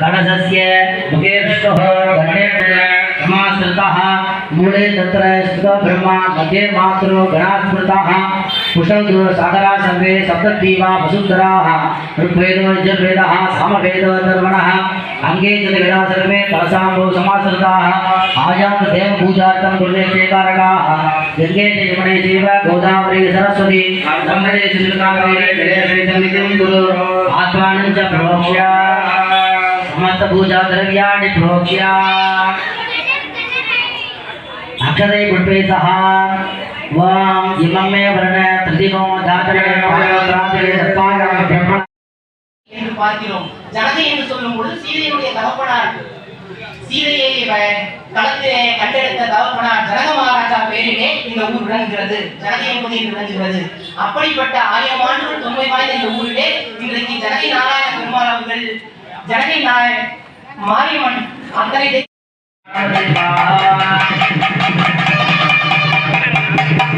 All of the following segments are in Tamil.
कलशस्य मुखे विष्णुः मूले तत्र ब्रह्मा, मध्ये मातृ गणाः स्मृताः। सागरा सर्वे सप्तद्वीपा वसुन्धराः। ऋग्वेदो, यजुर्वेदः, सामवेदो धर्मणः अङ्गे च वेदा सर्वे कलशाम्बो समाश्रिताः आयात देवपूजार्थं कुर्वे चेकारकाः गङ्गे च यमुने चैव गोदावरी, सरस्वती। ब्रह्मणे च समस्त पूजा द्रव्याणि प्रोक्ष्य अक्षरै पुष्पे सह वां इमं मे वर्ण तृतीयो धातरे पायोत्रात्रे सत्पाय ब्रह्मण என்று பார்க்கிறோம் ஜனதை என்று சொல்லும் பொழுது சீதையினுடைய தகப்பனார் சீதையை வ- களத்திலே கண்டெடுத்த தகப்பனார் ஜனக மகாராஜா பேரிலே இந்த ஊர் விளங்குகிறது ஜனகை என்பது என்று விளங்குகிறது அப்படிப்பட்ட ஆயிரம் ஆண்டுகள் தொன்மை வாய்ந்த இந்த ஊரிலே இன்றைக்கு ஜனகை நாராயண பெருமாள் அவர்கள் ஜனகை நாய மாரியம்மன் அத்தனை தெய்வ- एवं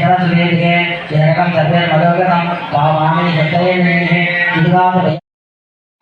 சரஸ்வதி மதோகரம் பாவாமி சத்தையே இதுவாக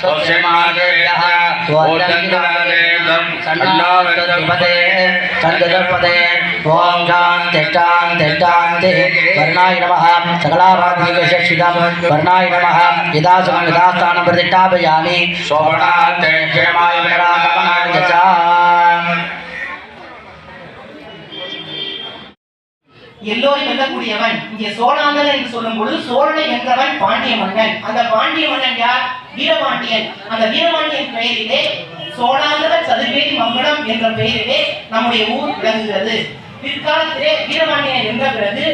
स्वस्यमादेयः सन्नावृतपदे सन्दजपदे ॐ शान्ति शान्ति शान्ति वर्णाय नमः सकलाभाग्निकशिक्षितं वर्णाय नमः यदा सुखं यदा स्थानं प्रतिष्ठापयामि शोभनार्थे क्षेमाय मेरागमनाय च எல்லோரும் வெல்லக்கூடியவன் இங்கே சோழாந்தன் என்று சொல்லும் பொழுது சோழனை வென்றவன் பாண்டிய மன்னன் அந்த பாண்டிய மன்னன் யார் வீரபாண்டியன். அந்த வீரபாண்டியன் பெயரிலே சோழாந்தர சதுர்வேதி மங்கலம் என்ற பெயரிலே நம்முடைய ஊர் விளங்குகிறது. பிற்காலத்திலே வீரபாண்டியன் என்ற பிறகு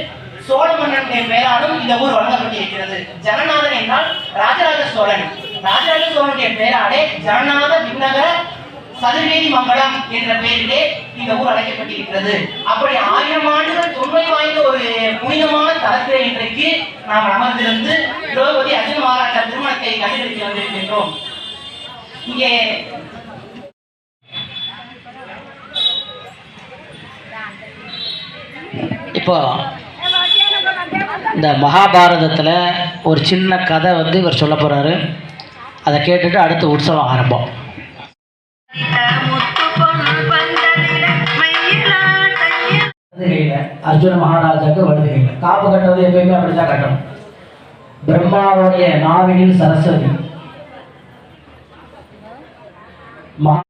சோழ மன்னனுடைய பெயராலும் இந்த ஊர் வழங்கப்பட்டிருக்கிறது. ஜனநாதன் என்றால் ராஜராஜ சோழன். ராஜராஜ சோழனுடைய பெயராலே ஜனநாத விண்ணகர சதுர்வேதி மங்கலம் என்ற பெயரிலே இந்த ஊர் அழைக்கப்பட்டிருக்கிறது. அப்படி ஆயிரம் ஆண்டுகள் தொன்மை வாய்ந்த ஒரு புனிதமான தலத்திலே இன்றைக்கு நாம் அமர்ந்திருந்து திரௌபதி அர்ஜுன் மாராட்ட திருமணத்தை கண்டுபிடித்து வந்திருக்கின்றோம். இங்கே இப்போ இந்த மகாபாரதத்தில் ஒரு சின்ன கதை வந்து இவர் சொல்ல போகிறாரு அதை கேட்டுட்டு அடுத்த உற்சவம் ஆரம்பம். அர்ஜுன மகாராஜாவுக்கு வலதுகையில் காப்பு கட்டுறது எப்பயுமே அப்படிதான் கட்டணும். பிரம்மாவுடைய நாவினில் சரஸ்வதி. மகா